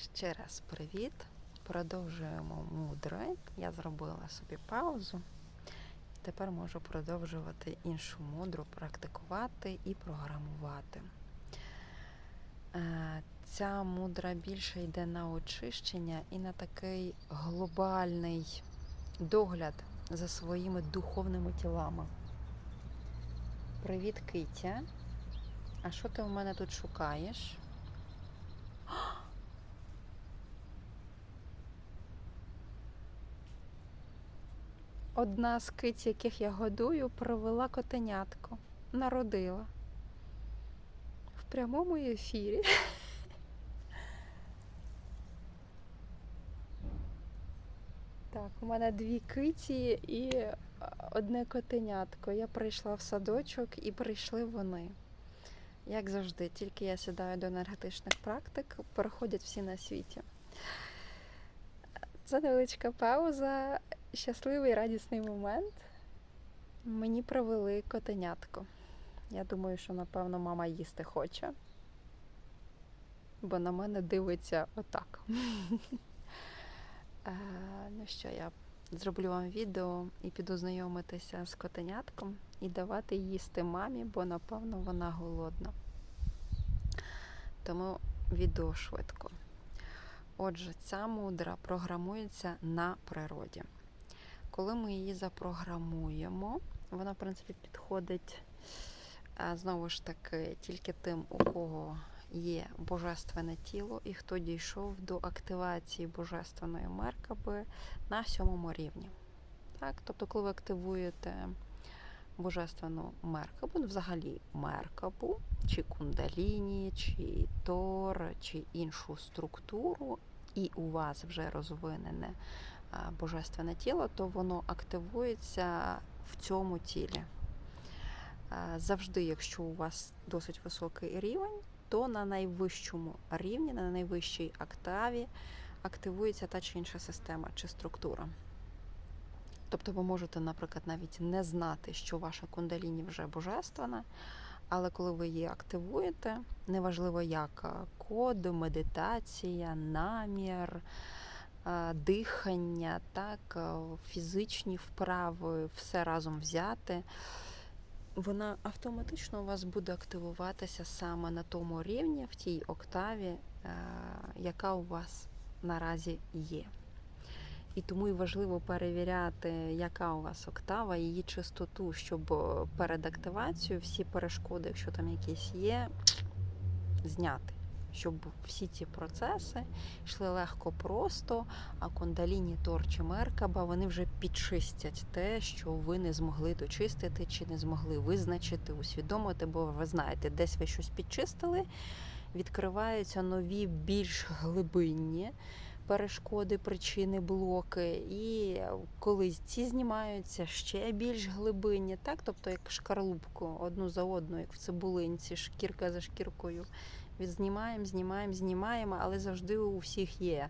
Ще раз привіт. Продовжуємо мудре. Я зробила собі паузу. Тепер можу продовжувати іншу мудру практикувати і програмувати. Е, Ця мудра більше йде на очищення і на такий глобальний догляд за своїми духовними тілами. Привіт, Китя. А що ти у мене тут шукаєш? Одна з киць, яких я годую, провела котенятко. Народила. В прямому ефірі. Так, у мене дві киті і е, одне котенятко. Я прийшла в садочок і прийшли вони. Як завжди, тільки я сідаю до енергетичних практик, переходять всі на світі. Це невеличка пауза, щасливий радісний момент. Мені привели котенятко. Я думаю, що напевно мама їсти хоче, бо на мене дивиться отак. Е, Ну що, я зроблю вам відео і піду знайомитися з котенятком і давати їсти мамі, бо напевно вона голодна. Тому відео швидко. Отже, ця мудра програмується на природі. Коли ми її запрограмуємо, вона, в принципі, підходить е, знову ж таки тільки тим, у кого є божественне тіло і хто дійшов до активації божественної меркаби на сьомому рівні. Так? Тобто, коли ви активуєте божественну меркабу, ну, взагалі меркабу, чи кундаліні, чи тор, чи іншу структуру, і у вас вже розвинене божественне тіло, то воно активується в цьому тілі. Завжди, якщо у вас досить високий рівень, то на найвищому рівні, на найвищій октаві активується та чи інша система чи структура. Тобто ви можете, наприклад, навіть не знати, що ваша кундаліні вже божественна, але коли ви її активуєте, неважливо як код, медитація, намір, дихання, так, фізичні вправи, все разом взяти, вона автоматично у вас буде активуватися саме на тому рівні, в тій октаві, яка у вас наразі є. І тому і важливо перевіряти, яка у вас октава, її чистоту, щоб е, перед активацією всі перешкоди, якщо там якісь є, зняти. Щоб всі ці процеси йшли легко просто, а кундаліні, тор чи меркаба вони вже підчистять те, що ви не змогли дочистити чи не змогли визначити, усвідомити, бо ви знаєте, десь ви щось підчистили, відкриваються нові, більш глибинні перешкоди, причини, блоки. І коли ці знімаються ще більш глибинні, так? тобто як шкарлупку одну за одну, як в цибулинці, шкірка за шкіркою. Відзнімаємо, знімаємо, знімаємо, але завжди у всіх є.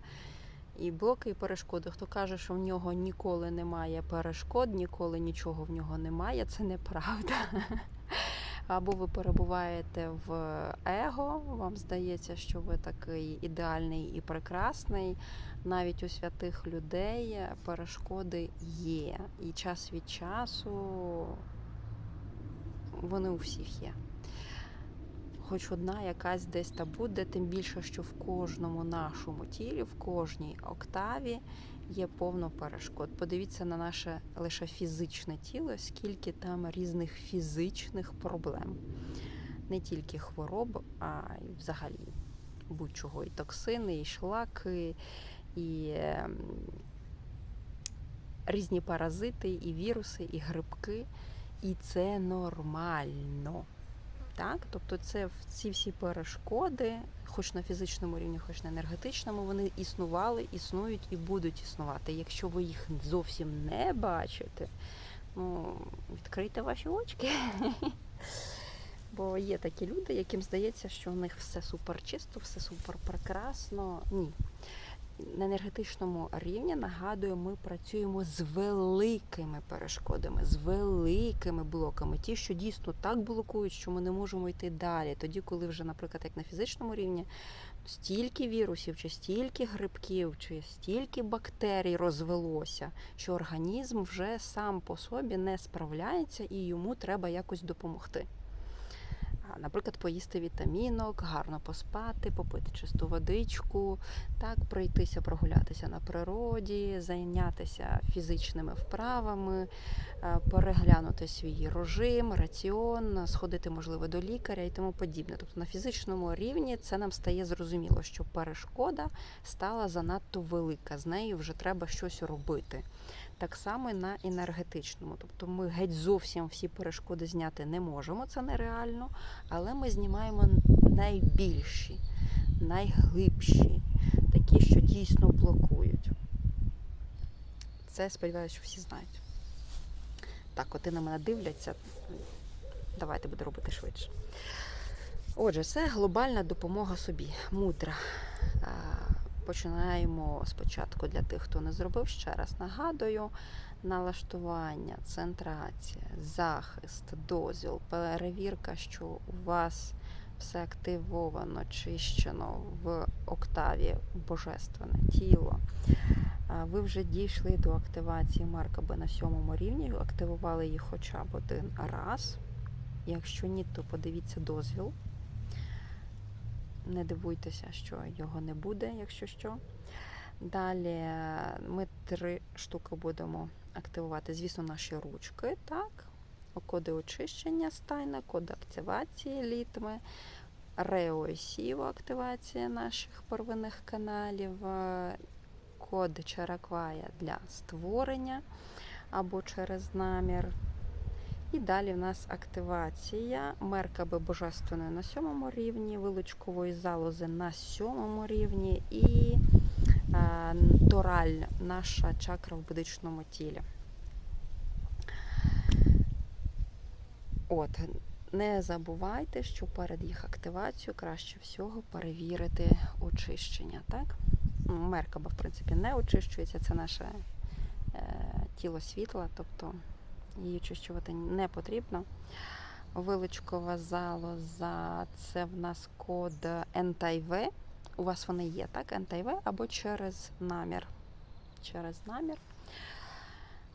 І блоки, і перешкоди. Хто каже, що в нього ніколи немає перешкод, ніколи нічого в нього немає, це неправда. Або ви перебуваєте в его, вам здається, що ви такий ідеальний і прекрасний. Навіть у святих людей перешкоди є. І час від часу вони у всіх є. Хоч одна якась десь та буде, тим більше, що в кожному нашому тілі, в кожній октаві є повно перешкод. Подивіться на наше лише фізичне тіло, скільки там різних фізичних проблем. Не тільки хвороб, а й взагалі будь-чого. І токсини, і шлаки, і ем, різні паразити, і віруси, і грибки. І це нормально. Так? Тобто це ці всі перешкоди, хоч на фізичному рівні, хоч на енергетичному, вони існували, існують і будуть існувати. Якщо ви їх зовсім не бачите, ну, відкрийте ваші очки. Бо є такі люди, яким здається, що у них все супер чисто, все супер прекрасно. Ні. На енергетичному рівні, нагадую, ми працюємо з великими перешкодами, з великими блоками. Ті, що дійсно так блокують, що ми не можемо йти далі. Тоді, коли вже, наприклад, як на фізичному рівні, стільки вірусів, чи стільки грибків, чи стільки бактерій розвелося, що організм вже сам по собі не справляється і йому треба якось допомогти. Наприклад, поїсти вітамінок, гарно поспати, попити чисту водичку, так, пройтися, прогулятися на природі, зайнятися фізичними вправами, е, переглянути свій режим, раціон, сходити, можливо, до лікаря і тому подібне. Тобто на фізичному рівні це нам стає зрозуміло, що перешкода стала занадто велика, з нею вже треба щось робити. Так само на енергетичному. Тобто ми геть зовсім всі перешкоди зняти не можемо, це нереально, але ми знімаємо найбільші, найглибші, такі, що дійсно блокують. Це сподіваюся, що всі знають. Так, от і на мене дивляться. Давайте буду робити швидше. Отже, це глобальна допомога собі, мудра. Починаємо спочатку для тих, хто не зробив. Ще раз нагадую: налаштування, центрація, захист, дозвіл, перевірка, що у вас все активовано, чищено в октаві Божественне тіло. Ви вже дійшли до активації Маркаби на сьомому рівні, активували їх хоча б один раз. Якщо ні, то подивіться дозвіл. Не дивуйтеся, що його не буде, якщо що. Далі е, ми три штуки будемо активувати, звісно, наші ручки, так? Коди очищення стайна, код активації літми, Рео активація наших первинних каналів, е, код Чараквая для створення або через намір. І далі в нас активація меркаби божественної на сьомому рівні, вилучкової залози на сьомому рівні і е, тораль, наша чакра в будичному тілі. От, не забувайте, що перед їх активацією краще всього перевірити очищення. Так? Ну, Меркаба, в принципі, не очищується, це наше е, тіло світла, тобто її очищувати не потрібно. Виличкова залоза це в нас код NTV. У вас вони є, так? NTV або через намір. Через намір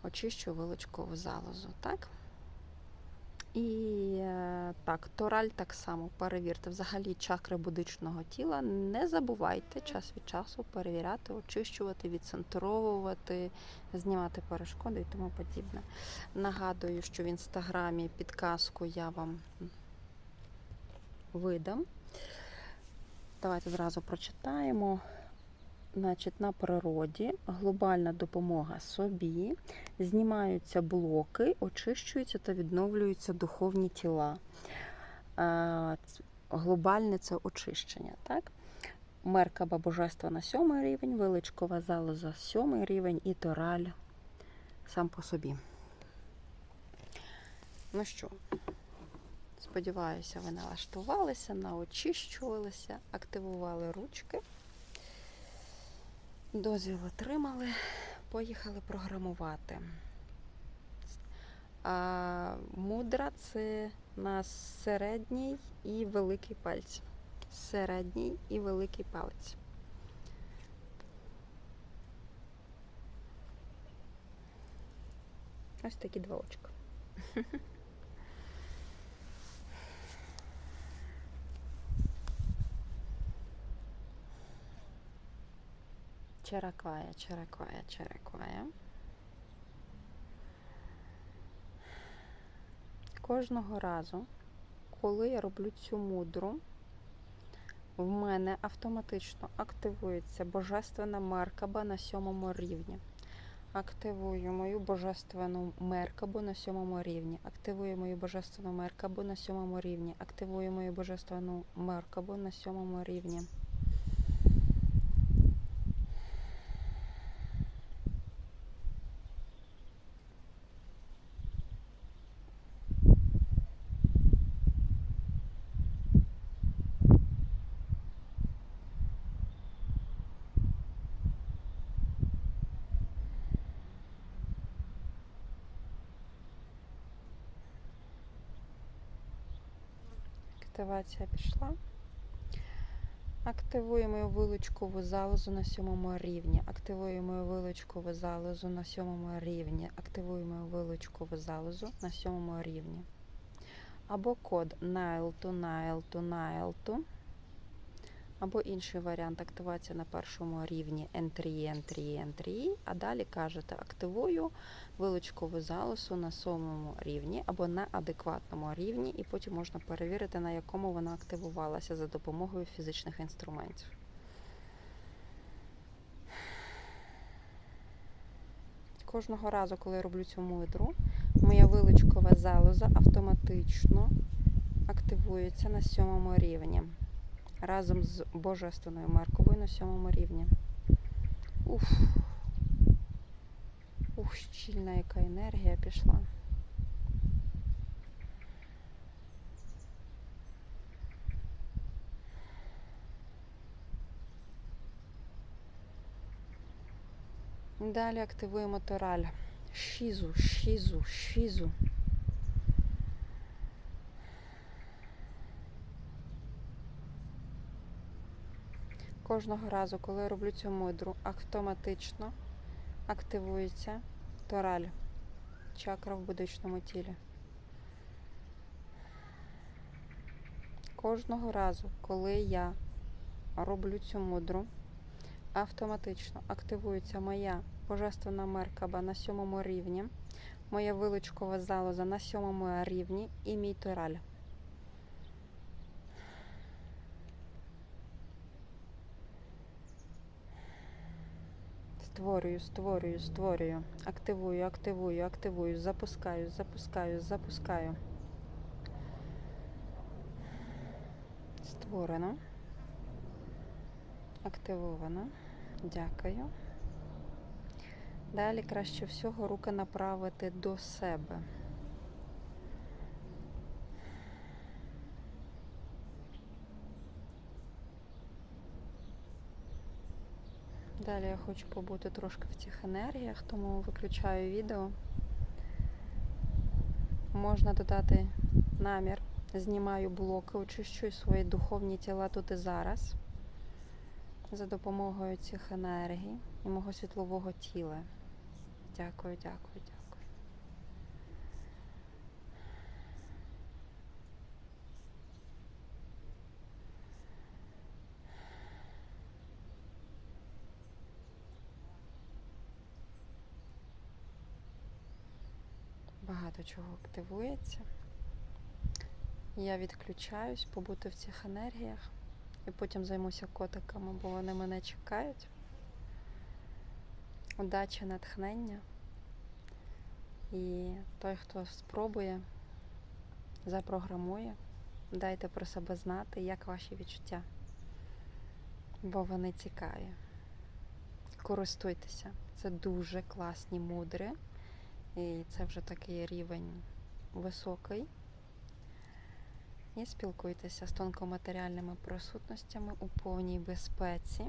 очищу вилочкову залозу, так? І е, так, тораль так само перевірте. Взагалі чакри будичного тіла. Не забувайте час від часу перевіряти, очищувати, відцентровувати, знімати перешкоди і тому подібне. Нагадую, що в інстаграмі підказку я вам видам. Давайте зразу прочитаємо. Значить, на природі глобальна допомога собі, знімаються блоки, очищуються та відновлюються духовні тіла. Глобальне це очищення. так? Меркаба божества на сьомий рівень, величкова залоза сьомий рівень і тораль сам по собі. Ну що, сподіваюся, ви налаштувалися, наочищувалися, активували ручки. Дозвіл отримали, поїхали програмувати. А мудра це у нас середній і великий пальці. Середній і великий палець. Ось такі два очка. Череквая, череквая, череквая. Кожного разу, коли я роблю цю мудру, в мене автоматично активується божественна меркаба на сьомому рівні. Активую мою божественну меркабу на сьомому рівні. Активую мою божественну меркабу на сьомому рівні. Активую мою божественну меркабу на сьомому рівні. Активація пішла. Активуємо вилучкову залозу на сьомому рівні. Активуємо вилучкову залозу на сьомому рівні. Активуємо вилучкову залозу на сьомому рівні. Або код NILE to NILE to NILE to. Або інший варіант активація на першому рівні Entry, Entry, Entry. А далі кажете, активую вилучкову залозу на сьомому рівні або на адекватному рівні, і потім можна перевірити, на якому вона активувалася за допомогою фізичних інструментів. Кожного разу, коли я роблю цю мудру, моя вилучкова залоза автоматично активується на сьомому рівні разом з божественною марковою на сьомому рівні. Уф. Ух, щільна яка енергія пішла. Далі активуємо тораль. Шізу, шізу, шізу. Кожного разу, коли я роблю цю мудру, автоматично активується тораль, чакра в будичному тілі. Кожного разу, коли я роблю цю мудру, автоматично активується моя божественна меркаба на сьомому рівні, моя вилучкова залоза на сьомому рівні і мій тораль. Створюю, створюю, створюю, активую, активую, активую, запускаю, запускаю, запускаю. Створено. Активовано. Дякую. Далі краще всього руки направити до себе. Далі я хочу побути трошки в цих енергіях, тому виключаю відео. Можна додати намір. Знімаю блоки, очищую свої духовні тіла тут і зараз за допомогою цих енергій і мого світлового тіла. Дякую, дякую, дякую. Чого активується. Я відключаюсь, побути в цих енергіях і потім займуся котиками, бо вони мене чекають. Удачі, натхнення. І той, хто спробує, запрограмує, дайте про себе знати, як ваші відчуття, бо вони цікаві. Користуйтеся. Це дуже класні мудри. І це вже такий рівень високий. І спілкуйтеся з тонкоматеріальними присутностями у повній безпеці,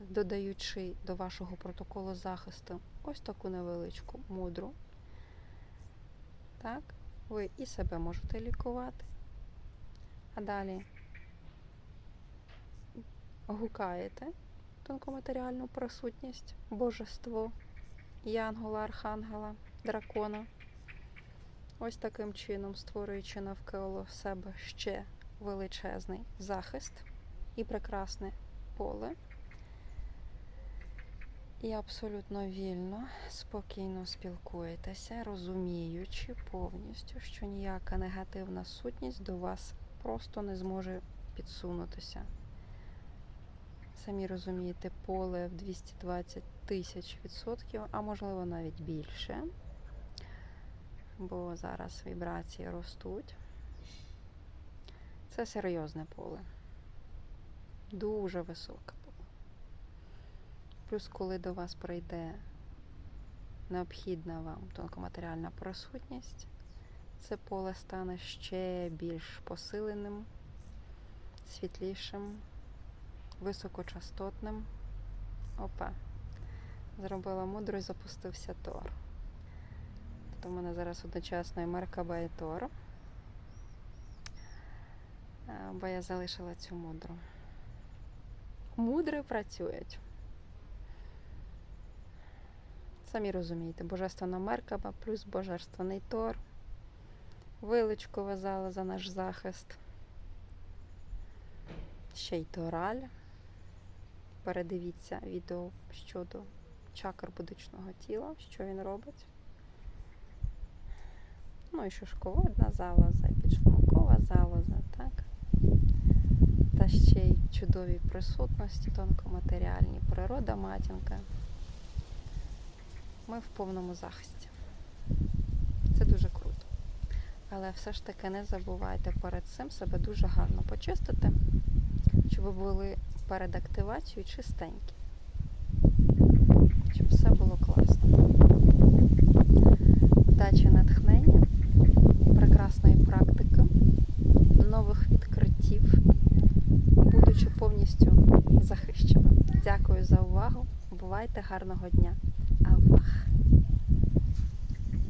додаючи до вашого протоколу захисту ось таку невеличку мудру. Так, ви і себе можете лікувати. А далі гукаєте тонкоматеріальну присутність, божество, янгола, архангела, дракона. Ось таким чином, створюючи навколо себе ще величезний захист і прекрасне поле. І абсолютно вільно, спокійно спілкуєтеся, розуміючи повністю, що ніяка негативна сутність до вас просто не зможе підсунутися. Самі розумієте, поле в 220 тисяч відсотків, а можливо навіть більше бо зараз вібрації ростуть. Це серйозне поле. Дуже високе поле. Плюс, коли до вас прийде необхідна вам тонкоматеріальна присутність, це поле стане ще більш посиленим, світлішим, високочастотним. Опа. Зробила мудро і запустився тор. Тобто в мене зараз одночасно і Меркаба і Тор. Е, бо я залишила цю мудру. мудро працюють. Самі розумієте, божественна Меркаба плюс божественний Тор. Виличку вязала за наш захист. Ще й Тораль. Передивіться відео щодо чакр будучного тіла, що він робить. Ну і шишковидна залоза, і підшлункова залоза, так? Та ще й чудові присутності, тонкоматеріальні, природа матінка. Ми в повному захисті. Це дуже круто. Але все ж таки не забувайте перед цим себе дуже гарно почистити, щоб ви були перед активацією чистенькі. Щоб все було класно. Удачі натхнення, прекрасної практики, нових відкриттів, будучи повністю захищеним. Дякую за увагу. Бувайте гарного дня. Авах!